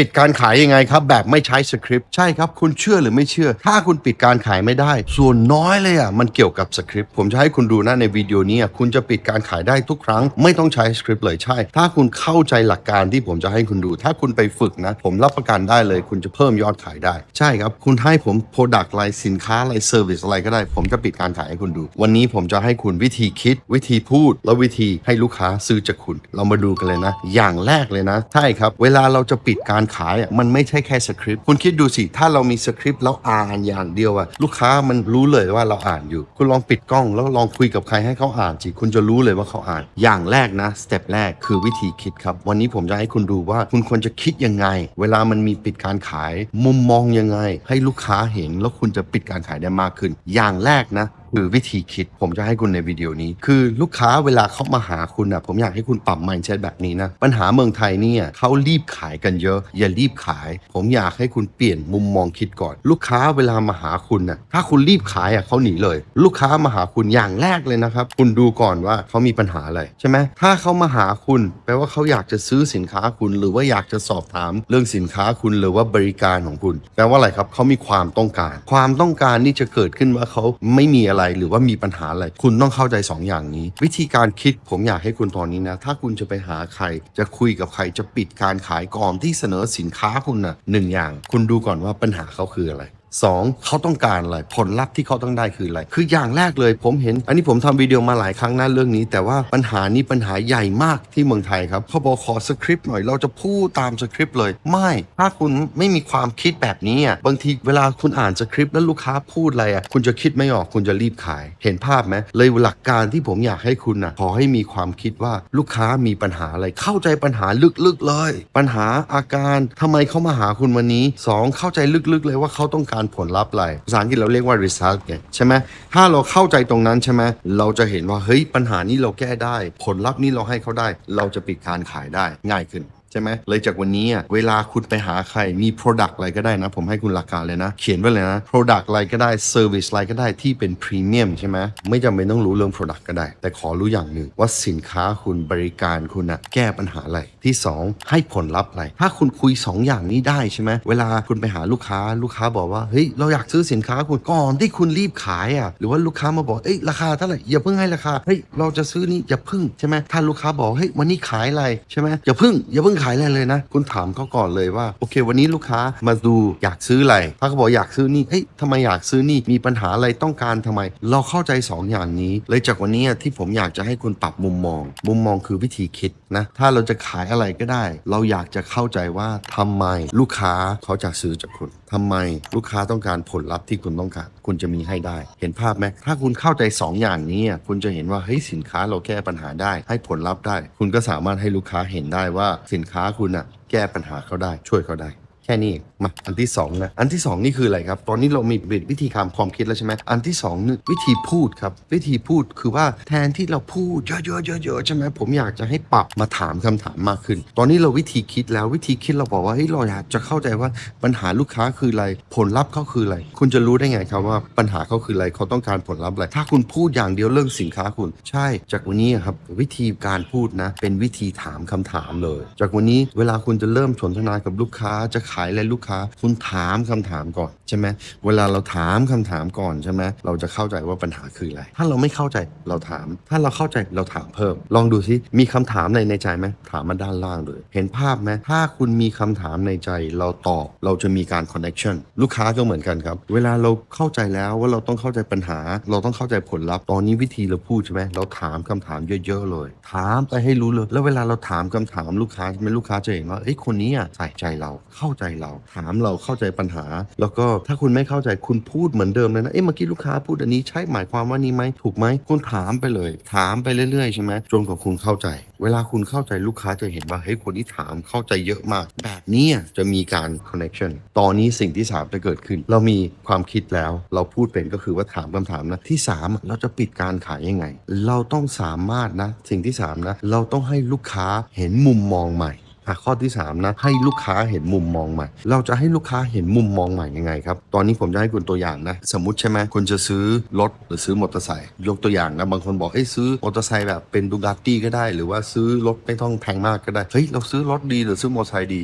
ปิดการขายยังไงครับ แบบไม่ใช้สคริปต์ใช่ครับ คุณเชื่อหรือไม่เชื่อ ถ้าคุณปิดการขายไม่ได้ ส่วนน้อยเลยอะมันเกี่ยวกับสคริปต์ผมจะให้คุณดูนะในวิดีโอนี้คุณจะปิดการขายได้ทุกครั้ง ไม่ต้องใช้สคริปต์เลยใช่ ถ้าคุณเข้าใจหลักการที่ผมจะให้คุณดู ถ้าคุณไปฝึกนะ ผมรับประกันได้เลย คุณจะเพิ่มยอดขายได้ ใช่ครับ คุณให้ผม Product อะไรสินค้าอะไร Service อะไรก็ได้ ผมจะปิดการขายให้คุณดู วันนี้ผมจะให้คุณวิธีคิด วิธีพูด และวิธีให้ลูกค้าซื้อจากคุณ เรามาดูกันเลยนะ อย่างแรกเลยนะ ใช่ครับ เวลาเราจะปิดการขายอะมันไม่ใช่แค่สคริปต์คุณคิดดูสิ ถ้าเรามีสคริปต์แล้วอ่านอย่างเดียวอะลูกค้ามันรู้เลยว่าเราอ่านอยู่ คุณลองปิดกล้องแล้วลองคุยกับใครให้เขาอ่านสิคุณจะรู้เลยว่าเขาอ่าน อย่างแรกนะสเต็ปแรกคือวิธีคิดครับ วันนี้ผมจะให้คุณดูว่าคุณควรจะคิดยังไง เวลามันมีปิดการขาย มุมมองยังไง ให้ลูกค้าเห็นแล้วคุณจะปิดการขายได้มากขึ้น อย่างแรกนะ คือวิธีคิดผมจะให้คุณในวิดีโอนี้ คือลูกค้าเวลาเขามาหาคุณนะผมอยากให้คุณปรับ mindset แบบนี้นะปัญหาเมืองไทยเนี่ยเขารีบขายกันเยอะ อย่ารีบขาย ผมอยากให้คุณเปลี่ยนมุมมองคิดก่อน ลูกค้าเวลามาหาคุณนะถ้าคุณรีบขายอะเขาหนีเลย ลูกค้ามาหาคุณอย่างแรกเลยนะครับ คุณดูก่อนว่าเขามีปัญหาอะไรใช่ไหมถ้าเขามาหาคุณแปลว่าเขาอยากจะซื้อสินค้าคุณ หรือว่าอยากจะสอบถามเรื่องสินค้าคุณหรือว่าบริการของคุณแปลว่าอะไรครับเขามีความต้องการ ความต้องการนี่จะเกิดขึ้นว่าเขาไม่มีอะไรหรือว่ามีปัญหาอะไร คุณต้องเข้าใจ 2 อย่างนี้ วิธีการคิดผมอยากให้คุณตอนนี้นะ ถ้าคุณจะไปหาใคร จะคุยกับใครจะปิดการขายก่อนที่เสนอสินค้าคุณนะหนึ่งอย่าง คุณดูก่อนว่าปัญหาเขาคืออะไรสองเขาต้องการอะไรผลลัพธ์ที่เขาต้องได้คืออะไรคืออย่างแรกเลยผมเห็น อันนี้ผมทำวิดีโอมาหลายครั้งนะเรื่องนี้ แต่ว่าปัญหานี้ปัญหาใหญ่มากที่เมืองไทยครับเขาบอกขอสคริปต์หน่อยเราจะพูดตามสคริปต์เลย ไม่ถ้าคุณไม่มีความคิดแบบนี้อะบางทีเวลาคุณอ่านสคริปต์แล้วลูกค้าพูดอะไรอะคุณจะคิดไม่ออกคุณจะรีบขาย เห็นภาพไหมเลยหลักการที่ผมอยากให้คุณอะขอให้มีความคิดว่าลูกค้ามีปัญหาอะไรเข้าใจปัญหาลึกๆเลย ปัญหาอาการทำไมเขามาหาคุณวันนี้สองเข้าใจลึกๆเลยว่าเขาต้องการผลลัพธ์อะไรภาษาอังกฤษเราเรียกว่า result ไงใช่ไหมถ้าเราเข้าใจตรงนั้นใช่ไหมเราจะเห็นว่าเฮ้ยปัญหานี้เราแก้ได้ ผลลัพธ์นี้เราให้เขาได้ เราจะปิดการขายได้ง่ายขึ้น ใช่ไหมเลยจากวันนี้อะเวลาคุณไปหาใครมี Product อะไรก็ได้นะ ผมให้คุณหลักการเลยนะ เขียนไว้เลยนะ Product อะไรก็ได้ Service อะไรก็ได้ที่เป็นพรีเมียมใช่ไหมไม่จำเป็นต้องรู้เรื่อง Product ก็ได้ แต่ขอรู้อย่างหนึ่งว่าสินค้าคุณบริการคุณอะแก้ปัญหาอะไรที่ 2 ให้ผลลัพธ์อะไรถ้าคุณคุย 2 อย่างนี้ได้ใช่ไหมเวลาคุณไปหาลูกค้าลูกค้าบอกว่าเฮ้ยเราอยากซื้อสินค้าคุณก่อนที่คุณรีบขายอะหรือว่าลูกค้ามาบอกเอ้ยราคาเท่าไหร่อย่าเพิ่งให้ราคาเฮ้ยเราจะซื้อนี่อย่าเพิ่งใช่ไหมถ้าลูกค้าบอกเฮ้ยวันนี้ขายอะไรใช่ไหมอย่าเพิ่งอย่าเพิ่งขายอะไรเลยนะ คุณถามเขาก่อนเลยว่า โอเค วันนี้ลูกค้ามาดูอยากซื้ออะไร ถ้าเขาบอกอยากซื้อนี่เฮ้ยทำไมอยากซื้อนี่มีปัญหาอะไรต้องการทำไม เราเข้าใจสองอย่างนี้ เลยจากวันนี้ที่ผมอยากจะให้คุณปรับมุมมอง มุมมองคือวิธีคิดนะถ้าเราจะขายอะไรก็ได้ เราอยากจะเข้าใจว่าทำไมลูกค้าเขาจะซื้อจากคุณทำไมลูกค้าต้องการผลลัพธ์ที่คุณต้องการคุณจะมีให้ได้ เห็นภาพไหมถ้าคุณเข้าใจ 2 อย่างนี้คุณจะเห็นว่าเฮ้ยสินค้าเราแก้ปัญหาได้ ให้ผลลัพธ์ได้ คุณก็สามารถให้ลูกค้าเห็นได้ว่าสินค้าคุณอะแก้ปัญหาเขาได้ช่วยเขาได้ แค่นี้เองมาอันที่สองนะอันที่สองนี่คืออะไรครับ ตอนนี้เรามีวิธีการความคิดแล้วใช่ไหมอันที่สองนี่วิธีพูดครับ วิธีพูดคือว่าแทนที่เราพูดเยอะๆเยอะๆใช่ไหมผมอยากจะให้ปรับมาถามคำถามมากขึ้น ตอนนี้เราวิธีคิดแล้ววิธีคิดเราบอกว่าเฮ้ยเราอยากจะเข้าใจว่าปัญหาลูกค้าคืออะไร ผลลัพธ์เขาคืออะไร คุณจะรู้ได้ไงครับว่าปัญหาเขาคืออะไรเขาต้องการผลลัพธ์อะไรถ้าคุณพูดอย่างเดียวเรื่องสินค้าคุณ ใช่ จากวันนี้ครับวิธีการพูดนะ เป็นวิธีถามคำถามเลย จากวันนี้เวลาคุณจะเริ่มสนทนากับลูกค้าจะขายอะลูกค้า คุณถามคำถามก่อนใช่ไหมเวลาเราถามคำถามก่อนใช่ไหมเราจะเข้าใจว่าปัญหาคืออะไร ถ้าเราไม่เข้าใจเราถาม ถ้าเราเข้าใจเราถามเพิ่ม ลองดูซิมีคำถามในในใจไหมถามมาด้านล่างเลย เห็นภาพไหมถ้าคุณมีคำถามในใจเราตอบเราจะมีการ connection ลูกค้าก็เหมือนกันครับ เวลาเราเข้าใจแล้วว่าเราต้องเข้าใจปัญหา เราต้องเข้าใจผลลัพธ์ตอนนี้วิธีเราพูดใช่ไหมเราถามคำถามเยอะๆเลย ถามไปให้รู้เลย แล้วเวลาเราถามคำถามลูกค้าใช่ไหมลูกค้าจะเห็นว่าเอ้ยคนนี้อะใส่ใจเราเข้าใจเรา ถามเราเข้าใจปัญหา แล้วก็ถ้าคุณไม่เข้าใจคุณพูดเหมือนเดิมเลยนะ เอ้ยเมื่อกี้ลูกค้าพูดอันนี้ใช่หมายความว่านี้ไหมถูกไหมคุณถามไปเลย ถามไปเรื่อยๆใช่ไหมจนกว่าคุณเข้าใจ เวลาคุณเข้าใจลูกค้าจะเห็นว่าเฮ้ยคนที่ถามเข้าใจเยอะมาก แบบนี้จะมีการ connection ตอนนี้สิ่งที่สามจะเกิดขึ้น เรามีความคิดแล้ว เราพูดเป็นก็คือว่าถามคำถามนะที่สามเราจะปิดการขายยังไง เราต้องสามารถนะสิ่งที่สามนะเราต้องให้ลูกค้าเห็นมุมมองใหม่ อะข้อที่สามนะให้ลูกค้าเห็นมุมมองใหม่ เราจะให้ลูกค้าเห็นมุมมองใหม่ยังไงครับ ตอนนี้ผมจะให้คุณตัวอย่างนะ สมมติใช่ไหมคุณจะซื้อรถหรือซื้อมอเตอร์ไซค์ยกตัวอย่างนะบางคนบอกเอ้ยซื้อมอเตอร์ไซค์แบบเป็นดูกาตี้ก็ได้ หรือว่าซื้อรถไม่ต้องแพงมากก็ได้เฮ้ยเราซื้อรถดีหรือซื้อมอเตอร์ไซค์ดี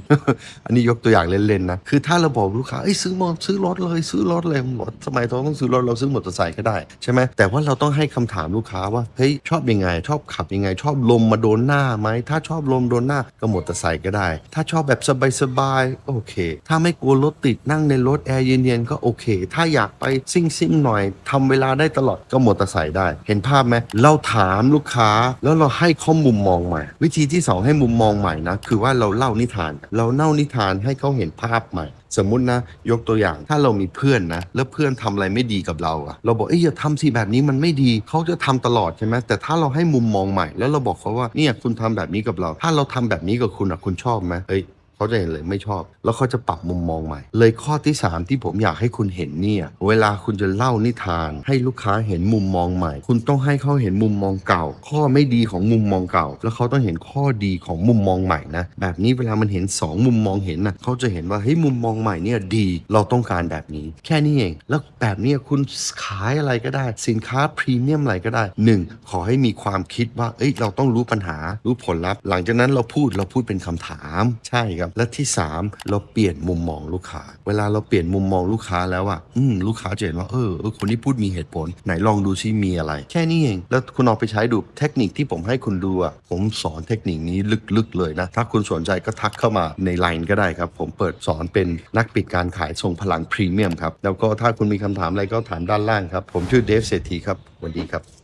อันนี้ยกตัวอย่างเล่นๆนะคือถ้าเราบอกลูกค้าเอ้ยซื้อมอซื้อรถเลยซื้อรถเลยผมบอกทำไมเราต้องซื้อรถเราซื้อมอเตอร์ไซค์ก็ได้ใช่ไหมแต่ว่าเราต้องให้คำถามลูกค้าว่าเฮ้ยชอบยังไง ชอบขับยังไง ชอบลมมาโดนหน้าไหมถ้าชอบลมโดนหน้าก็มอเตอร์ไซค์ก็ได้ ถ้าชอบแบบสบายๆโอเค ถ้าไม่กลัวรถติดนั่งในรถแอร์เย็นๆก็โอเค ถ้าอยากไปซิ่งๆหน่อยทำเวลาได้ตลอดก็มอเตอร์ไซค์ได้ เห็นภาพไหมเราถามลูกค้าแล้วเราให้ข้อมุมมองใหม่ วิธีที่สองให้มุมมองใหม่นะคือว่าเราเล่านิทาน เราเล่านิทานให้เขาเห็นภาพใหม่ สมมุตินะ ยกตัวอย่างถ้าเรามีเพื่อนนะ แล้วเพื่อนทำอะไรไม่ดีกับเราอะเราบอกเอ้ยอย่าทำสิแบบนี้มันไม่ดีเขาจะทำตลอดใช่ไหมแต่ถ้าเราให้มุมมองใหม่ แล้วเราบอกเขาว่าเนี่ยคุณทำแบบนี้กับเรา ถ้าเราทำแบบนี้กับคุณอะคุณชอบไหมเฮ้ย เขาจะเห็นเลยไม่ชอบ แล้วเขาจะปรับมุมมองใหม่ เลยข้อที่ 3 ที่ผมอยากให้คุณเห็นเนี่ยเวลาคุณจะเล่านิทาน ให้ลูกค้าเห็นมุมมองใหม่ คุณต้องให้เขาเห็นมุมมองเก่า ข้อไม่ดีของมุมมองเก่า แล้วเขาต้องเห็นข้อดีของมุมมองใหม่นะแบบนี้เวลามันเห็น 2 มุมมองเห็นนะเขาจะเห็นว่าเฮ้ยมุมมองใหม่เนี่ยดี เราต้องการแบบนี้ แค่นี้เองแล้วแบบนี้คุณขายอะไรก็ได้ สินค้าพรีเมียมอะไรก็ได้หนึ่งขอให้มีความคิดว่าเอ้ยเราต้องรู้ปัญหารู้ผลลัพธ์ หลังจากนั้นเราพูดเราพูดเป็นคำถาม ใช่ครับและที่ 3 เราเปลี่ยนมุมมองลูกค้า เวลาเราเปลี่ยนมุมมองลูกค้าแล้วอะอืมลูกค้าจะเห็นว่าเออเออคนที่พูดมีเหตุผล ไหนลองดูซิมีอะไร แค่นี้เอง แล้วคุณเอาไปใช้ดูเทคนิคที่ผมให้คุณดูอะผมสอนเทคนิคนี้ลึกๆเลยนะ ถ้าคุณสนใจก็ทักเข้ามาในไลน์ก็ได้ครับ ผมเปิดสอนเป็นนักปิดการขายทรงพลังพรีเมียมครับ แล้วก็ถ้าคุณมีคำถามอะไรก็ถามด้านล่างครับ ผมชื่อเดฟเศรษฐีครับสวัสดีครับ